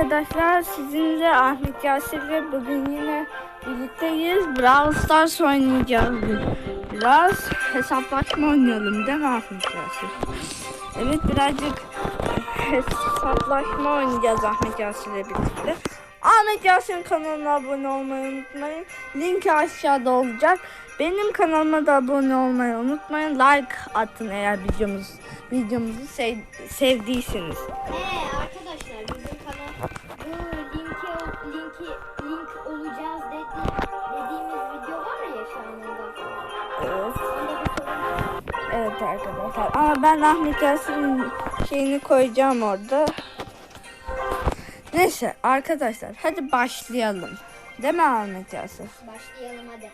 arkadaşlar sizinle Ahmet Yasir'le bugün yine birlikteyiz. Brawl Stars oynayacağız. Biraz hesaplaşma oynayalım değil mi Ahmet Yasir? Evet birazcık hesaplaşma oynayacağız Ahmet Yasir'le birlikte. Ahmet Yasir'in kanalına abone olmayı unutmayın. Link aşağıda olacak. Benim kanalıma da abone olmayı unutmayın. Like atın eğer videomuz videomuzu sev- sevdiyseniz. Ee arkadaşlar linki link olacağız dedi, dediğimiz video var ya şu anda. Evet. Evet arkadaşlar. Ama ben Ahmet Yasin'in şeyini koyacağım orada. Neyse arkadaşlar hadi başlayalım. Değil mi Ahmet Yasin? Başlayalım hadi.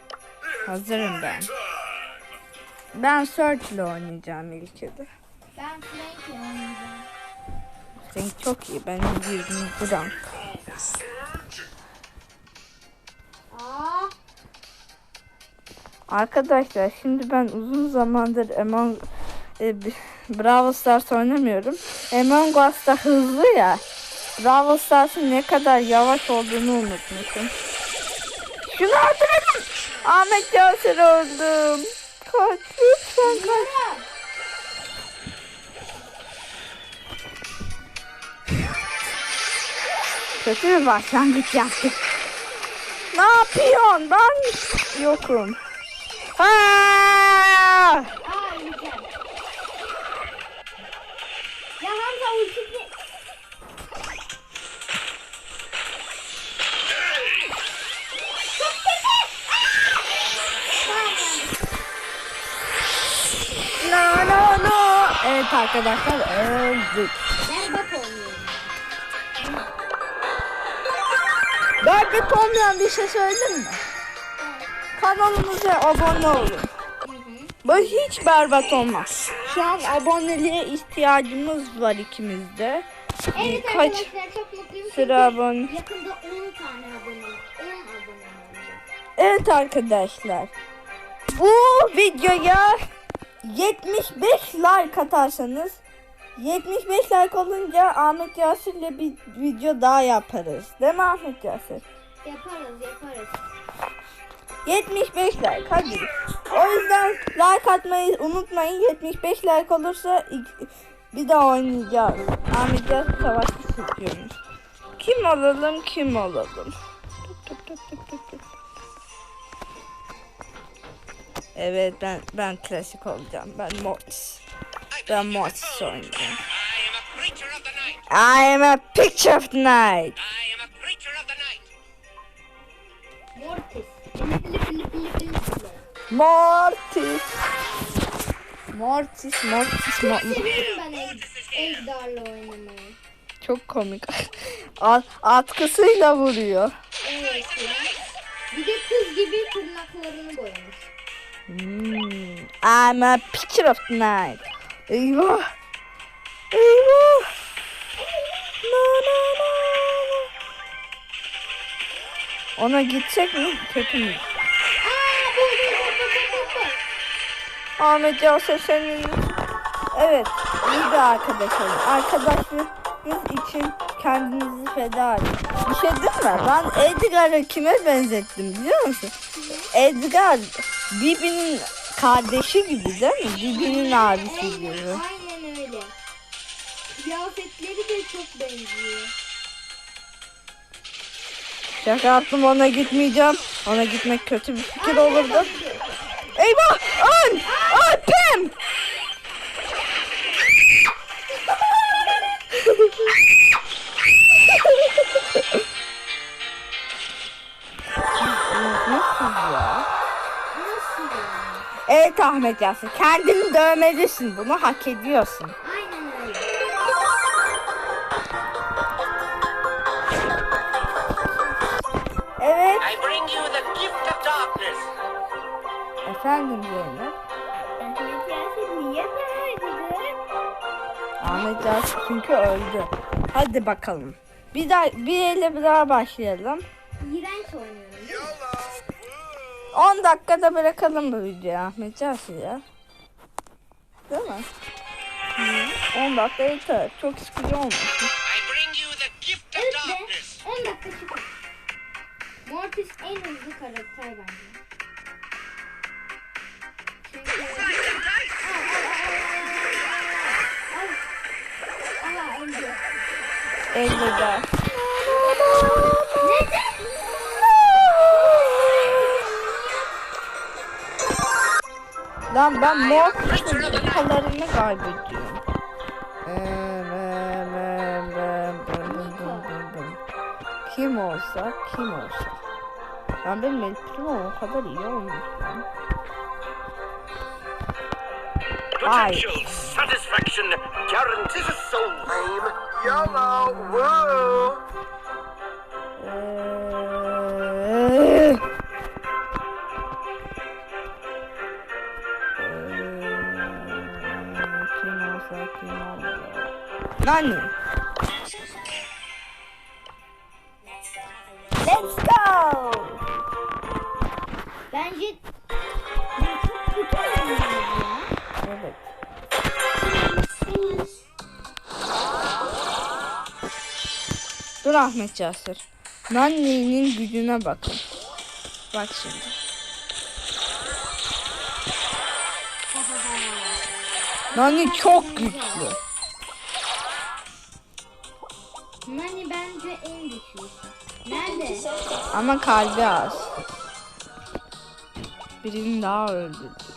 Hazırım ben. Ben Search ile oynayacağım ilk de. Ben Frank'le oynayacağım. Senin çok iyi. Benim 20 gram. Arkadaşlar şimdi ben uzun zamandır Among e, Brawl Stars oynamıyorum. Among Us da hızlı ya. Brawl Stars'ın ne kadar yavaş olduğunu unutmuşum. Şunu öldürelim. Ahmet Yasir öldüm. Kaç lütfen kaç. Kötü bir başlangıç yaptık. Ne yapıyorsun? Ben yokum. Aa. Ya Hamza ultisi... No no no. Evet arkadaşlar öldük. Berbat oynuyorum. Berbat olmayan bir şey söyledim mi? Kanalımıza abone olun. Bu hiç berbat olmaz. Şu an aboneliğe ihtiyacımız var ikimizde. Evet Kaç arkadaşlar çok mutluyum. sıra abone? Yakında 10 tane abone 10 abone. Evet arkadaşlar. Bu videoya 75 like atarsanız 75 like olunca Ahmet Yasir'le bir video daha yaparız. Değil mi Ahmet Yasir? Yaparız yaparız. 75 like hadi. O yüzden like atmayı unutmayın. 75 like olursa bir daha oynayacağız. Ahmet Yasir savaşçı seçiyormuş. Kim alalım kim alalım? Evet ben ben klasik olacağım. Ben Mortis. Ben Mortis oynayacağım. I am a creature of the night. I am a picture of the night. Mortis. Mortis, Mortis, Mortis. Seviyorum ben Ej- Ejder'le oynamayı. Çok komik. At- Atkısıyla vuruyor. Evet. Bir de kız gibi tırnaklarını boyamış. Hmm. I'm a picture of the night. Eyvah. Eyvah. No, no, no, no. Ona gidecek mi? Kötü mü? Ahmet Yasir senin. Evet. iyi bir arkadaş olun. Arkadaşlığınız için kendinizi feda edin. Bir şey değil mi? Ben Edgar'ı kime benzettim biliyor musun? Edgar Bibi'nin kardeşi gibi değil mi? Bibi'nin abisi gibi. Aynen öyle. Kıyafetleri de çok benziyor. Şaka yaptım ona gitmeyeceğim. Ona gitmek kötü bir fikir olurdu. Eyvah! Nasıl yani? Evet Ahmet Yasir. Kendini dövmelisin. Bunu hak ediyorsun. Efendim Zeynep. Ahmet Yasin niye öldü? Ahmet Yasin çünkü öldü. Hadi bakalım. Bir daha bir elle bir daha başlayalım. İğrenç oynuyoruz. 10 dakikada bırakalım bu videoyu Ahmet Yasin ya. Değil mi? Hı. 10 dakika yeter. Çok sıkıcı olmuş. Evet 10 dakika çıkıyor. Mortis en hızlı karakter bence. Elveda. Lan ben mor kalarını kaybediyorum. Kim olsa kim olsa. Ben benim El Primo o kadar iyi olmuş lan. Potential satisfaction guarantees a soul name. YOLO! Woo! Eee, eee, Kim olsa kim olsa. Nani? Dur Ahmet Casır. Nani'nin gücüne bakın. Bak şimdi. Nani çok güçlü. Nani bence en güçlüsü. Nerede? Ama kalbi az. Birini daha öldürdük.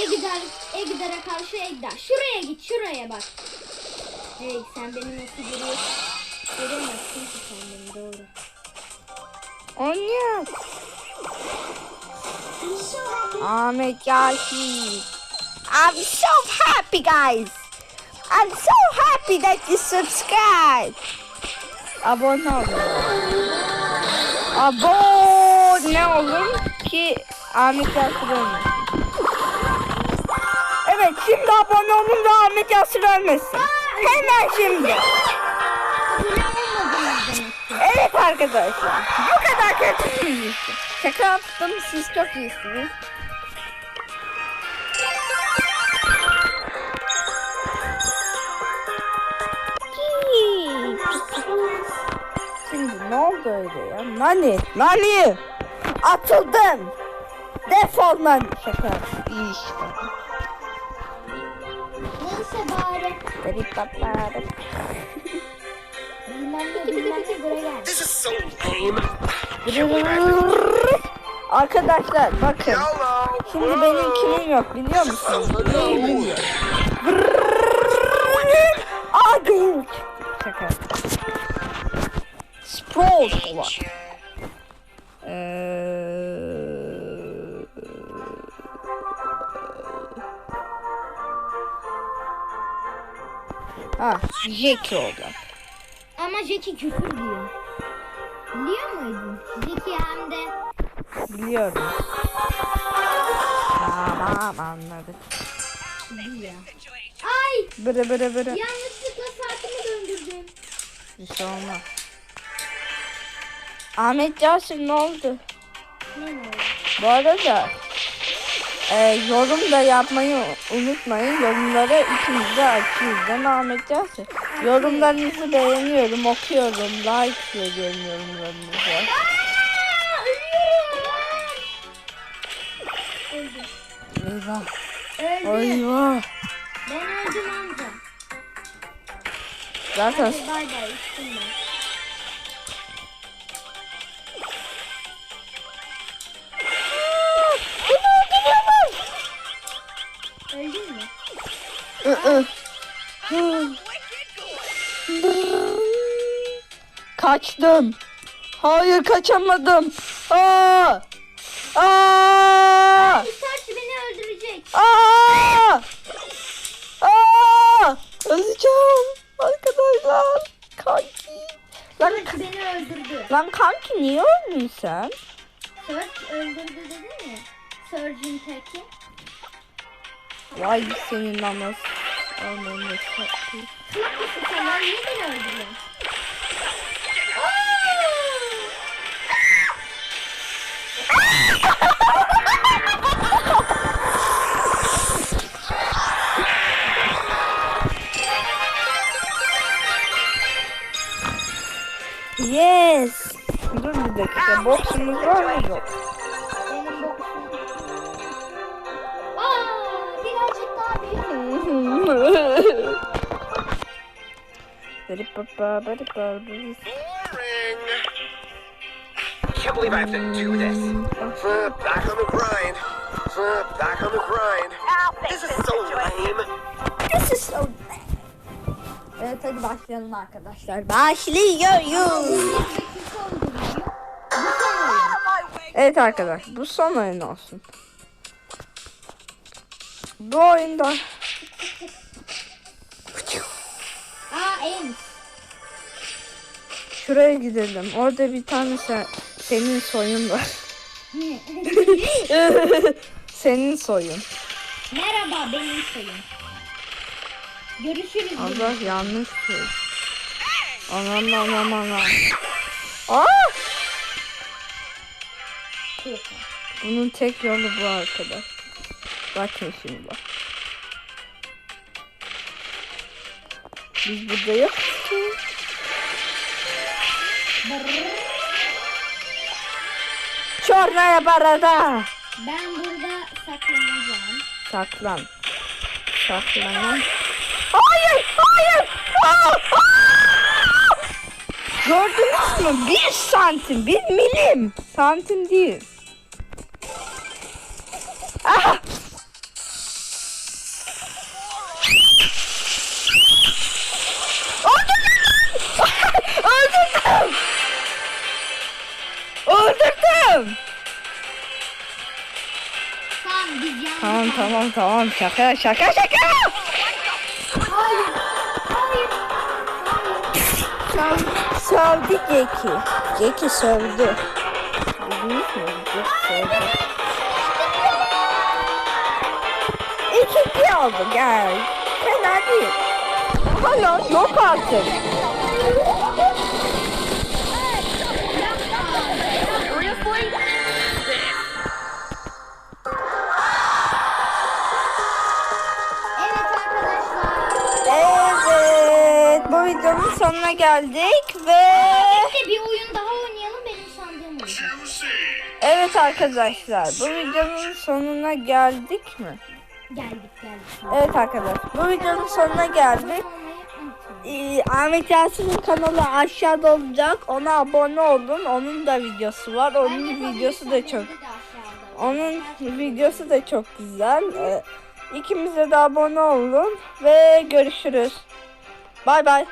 Egdar, Egdar'a karşı Egdar. Şuraya git, şuraya bak. Hey sen beni nasıl görüyorsun? Göremezsin ki sen beni doğru. Oynuyor. Ahmet Yasin. I'm so happy guys. I'm so happy that you subscribe. Abone olun. Abone olun ki Ahmet Yasir. Şimdi abone olun da Ahmet Yasir ölmesin. Hemen şimdi. Evet arkadaşlar. Bu kadar kötüsünüz. Şaka yaptım. Siz çok iyisiniz. Şimdi ne oldu öyle ya? Nani? Nani? Atıldın. Defol Nani. Şaka. İyi işte. Soul game. Arkadaşlar bakın. Şimdi benim kimim yok biliyor musunuz? Neyim yok. Aa çıktı. Şaka. Sprout var. Ha, Jackie oldu. Ama Jackie küfür diyor. Biliyor muydun? Jackie hem de Biliyorum. Tamam anladık. diyor. Ay! Bırı bırı bırı. Yanlışlıkla saatimi döndürdüm. Bir şey olmaz. Ahmet Casır ne oldu? Ne oldu? Bu arada e, yorum da yapmayı unutmayın. Yorumları ikimiz de açıyoruz Ahmet Casır? Yorumlarınızı beğeniyorum, okuyorum, like veriyorum. Öldüm. Eyvah. Öldüm. Eyvah. Ben öldüm amca. Zaten Hadi bay bay içtim Kaçtım. Hayır kaçamadım. Aa! Aa! Saç beni öldürecek. Aa! Aa! Öleceğim arkadaşlar. Kanki. Lan, Saç beni öldürdü. lan kanki niye öldün sen? Search öldürdü dedin mi? Surgeon Tech'i. Vay senin namus. Ananı satayım. Salak mısın sen lan? Niye beni öldürüyorsun? Yes. Dur bir dakika. Boksumuz var mı? Yok. Boring. Can't believe I have to do this. Back on the grind. Back on the grind. This is so lame. This is so Evet hadi başlayalım arkadaşlar. Başlıyoruz. Evet arkadaş bu son oyun olsun. Bu oyunda Ems. şuraya gidelim. Orada bir tane sen, senin soyun var. senin soyun. Merhaba benim sayım. Görüşürüz. Allah yanlış söyledi. Anam anam anam. Aa! Bunun tek yolu bu arkadaş. Bakın şimdi bak. Biz burada yok ki. Çornaya barada. Ben burada saklanacağım. Saklan. Saklan. Hayır, hayır. Aa, aa! Gördünüz mü? Bir santim, bir milim. Santim değil. Ah! Tamam biz yalnız Tamam tamam tamam şaka şaka şaka! Hayır. Hayır. Söv, sövdü Geki. Geki sövdü. Bildiniz mi? Geki sövdü. İkinci oldu gel. Fena değil. Hala yok artık. Sonuna geldik ve Bir de bir oyun daha oynayalım benim sandığım oyun. evet arkadaşlar bu videonun sonuna geldik mi? Geldik geldik. Evet arkadaşlar bu videonun sonuna geldik. Ee, Ahmet Yasin'in kanalı aşağıda olacak. Ona abone olun. Onun da videosu var. Onun videosu da çok onun videosu da çok güzel. Ee, ikimize de abone olun ve görüşürüz. Bay bay.